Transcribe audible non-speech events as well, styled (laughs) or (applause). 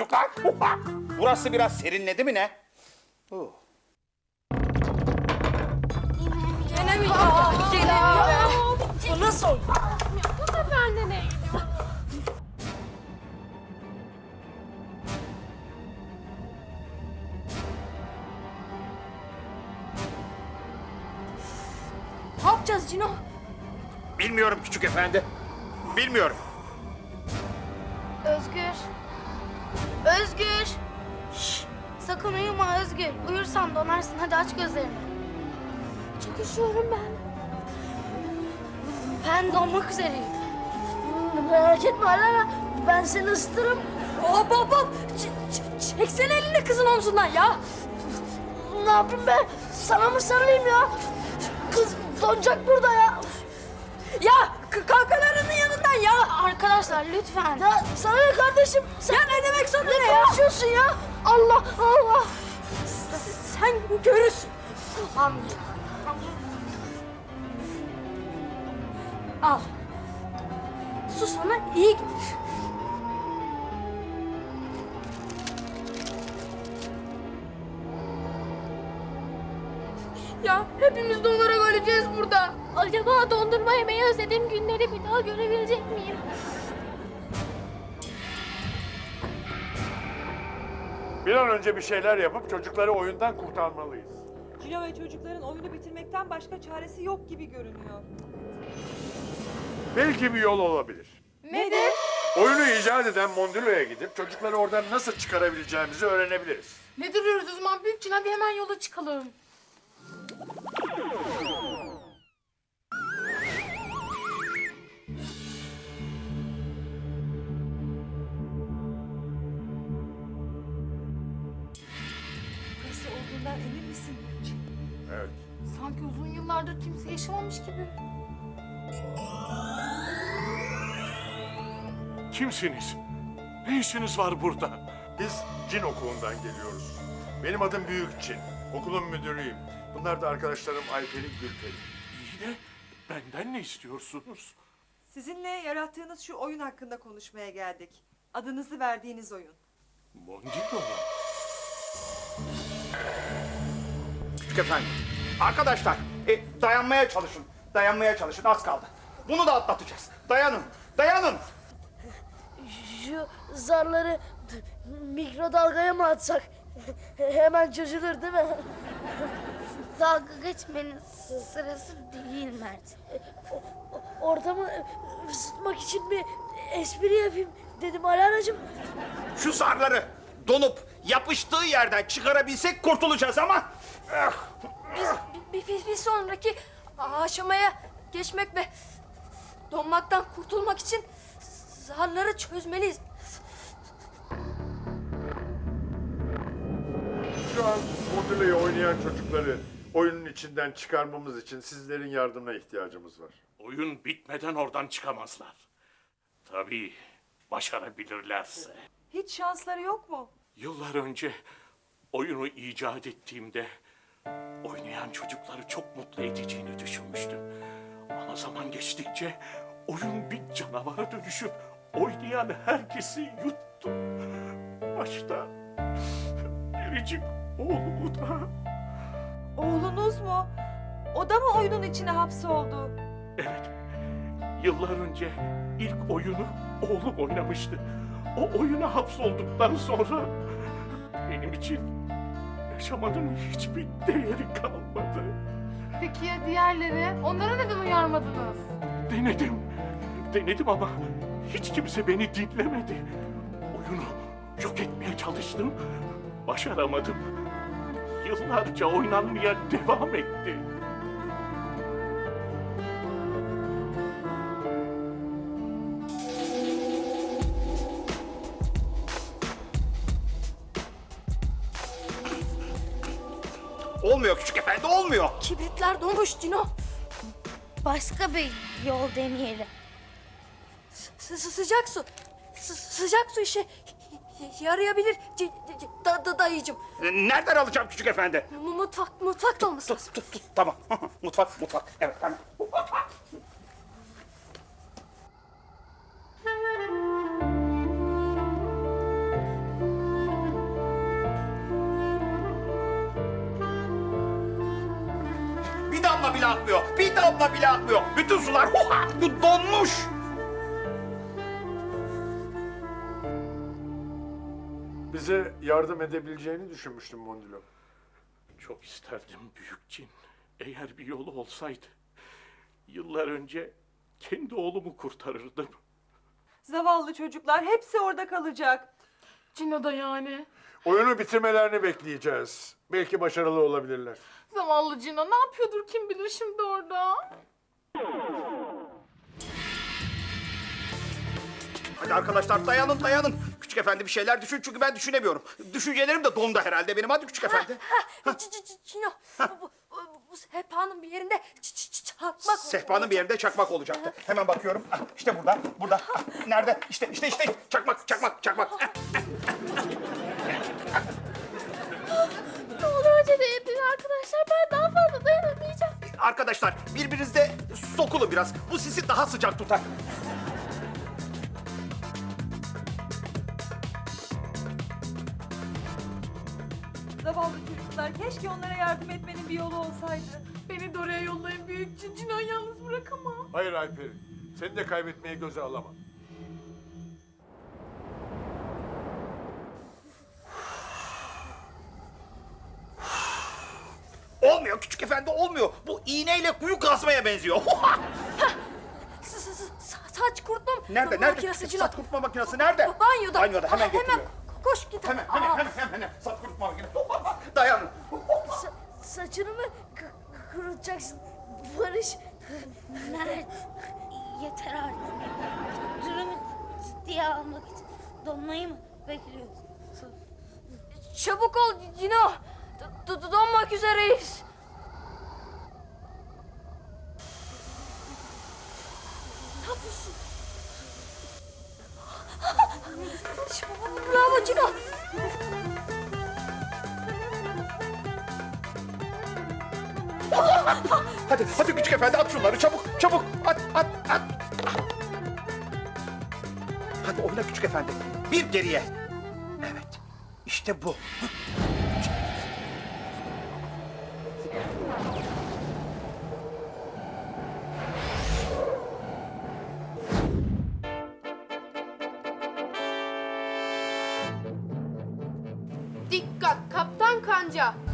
(laughs) Burası biraz serinledi mi ne? Uh. Gene mi ya? Gene mi? Bu nasıl oyun? Bu sefer? Ne yapacağız Cino? Bilmiyorum küçük efendi. Bilmiyorum. Özgür. Özgür. Şş, sakın uyuma Özgür. Uyursan donarsın. Hadi aç gözlerini. Çok üşüyorum ben. Ben donmak üzereyim. Merak etme Alana. Ben seni ısıtırım. Hop hop hop. Çeksene elini kızın omzundan ya. Ne yapayım ben? Sana mı sarılayım ya? Kız donacak burada ya. Ya k- kankalarının yanından ya. Arkadaşlar lütfen. Ya sana ne kardeşim? Sen ya ne demek sana ne, ya? konuşuyorsun ya? Allah Allah. Sen görürsün. Tamam. Al. Su sana iyi gelir. Ya hepimiz donarak öleceğiz burada. Acaba dondurma yemeyi özlediğim günleri bir daha görebilecek miyim? Bir an önce bir şeyler yapıp çocukları oyundan kurtarmalıyız. Cino ve çocukların oyunu bitirmekten başka çaresi yok gibi görünüyor. Belki bir yol olabilir. Nedir? Oyunu icat eden Mondilo'ya gidip çocukları oradan nasıl çıkarabileceğimizi öğrenebiliriz. Ne duruyoruz o zaman Büyükçin? Hadi hemen yola çıkalım. Olduğundan emin misin? Evet. Sanki uzun yıllardır kimse yaşamamış gibi. Kimsiniz? Ne işiniz var burada? Biz Cin okulundan geliyoruz. Benim adım Büyük Cin. Okulun müdürüyüm. Bunlar da arkadaşlarım Ayperi Gülperi. İyi de benden ne istiyorsunuz? Sizinle yarattığınız şu oyun hakkında konuşmaya geldik. Adınızı verdiğiniz oyun. Mondino mu? Küçük efendi. Arkadaşlar e, dayanmaya çalışın. Dayanmaya çalışın az kaldı. Bunu da atlatacağız. Dayanın. Dayanın. Şu zarları mikrodalgaya mı atsak? Hemen çözülür değil mi? Dalga geçmenin sırası değil Mert. Ortamı ısıtmak için bir espri yapayım dedim Alanacığım. Şu zarları donup yapıştığı yerden çıkarabilsek kurtulacağız ama... eh, Biz bir, bir, bir sonraki aşamaya geçmek ve donmaktan kurtulmak için zarları çözmeliyiz. Şu an Mondilo'yu oynayan çocukları oyunun içinden çıkarmamız için sizlerin yardımına ihtiyacımız var. Oyun bitmeden oradan çıkamazlar. Tabii başarabilirlerse. Hiç şansları yok mu? Yıllar önce oyunu icat ettiğimde oynayan çocukları çok mutlu edeceğini düşünmüştüm. Ama zaman geçtikçe oyun bir canavara dönüşüp oynayan herkesi yuttu. Başta biricik oğlumu da Oğlunuz mu? O da mı oyunun içine hapsoldu? Evet. Yıllar önce ilk oyunu oğlum oynamıştı. O oyuna hapsolduktan sonra benim için yaşamanın hiçbir değeri kalmadı. Peki ya diğerleri? Onlara neden uyarmadınız? Denedim. Denedim ama hiç kimse beni dinlemedi. Oyunu yok etmeye çalıştım. Başaramadım. Yıllarca oynanmaya devam etti. Olmuyor küçük efendi olmuyor. Kibritler donmuş Cino. Başka bir yol deneyelim. Sı- sı- sıcak su. Sı- sıcak su işe yarayabilir c- c- da, da, dayıcım. Nereden alacağım küçük efendi? Mu- Mutfak, mutfakta olması lazım. Tut tut tamam. (laughs) mutfak mutfak. Evet tamam. Damla bile akmıyor. Bir damla bile akmıyor. Bütün sular huha, donmuş. Bize yardım edebileceğini düşünmüştüm Mondilo. Çok isterdim büyük cin. Eğer bir yolu olsaydı. Yıllar önce kendi oğlumu kurtarırdım. Zavallı çocuklar hepsi orada kalacak. Cino da yani. Oyunu bitirmelerini bekleyeceğiz. Belki başarılı olabilirler. Zavallı Cino ne yapıyordur kim bilir şimdi orada. Hadi arkadaşlar dayanın dayanın. Küçük efendi bir şeyler düşün çünkü ben düşünemiyorum. Düşüncelerim de dondu herhalde benim. Hadi küçük efendi. C- c- c- Cino, bu, bu, bu, bu sehpanın bir yerinde ç- ç- ç- çakmak Sehpanın bir yerinde çakmak olacaktı. Hemen bakıyorum. Ah, İşte burada, burada. Ah, Nerede? İşte, işte, işte. Çakmak, çakmak, çakmak. Acele edin arkadaşlar ben daha fazla dayanamayacağım. Arkadaşlar birbirinizde sokulun biraz. Bu sisi daha sıcak tutar. Zavallı çocuklar keşke onlara yardım etmenin bir yolu olsaydı. Beni de oraya yollayın büyük cin. Cino'yu yalnız bırakamam. Hayır Alperi. Seni de kaybetmeye göze alamam. Olmuyor küçük efendi olmuyor. Bu iğneyle kuyu kazmaya benziyor. (laughs) Saç kurutma nerede? Nerede? makinesi. Saç kurutma makinesi nerede? Banyoda. Banyoda hemen getiriyorum. Hemen koş git. Hemen, hemen, Aa, hemen, hemen, hemen. Saç kurutma makinesi. (laughs) Dayanın. sa- saçını mı k- kurutacaksın Barış? Mert yeter artık. Durumu ciddiye almak için donmayı mı bekliyorsun? Çabuk ol Cino. Donmak üzereyiz. Ne yapıyorsun? Bravo Cino. Hadi, hadi küçük efendi at şunları çabuk, çabuk. At, at, at. Hadi oyna küçük efendi. Bir geriye. Evet, işte bu. Kaptan kanca.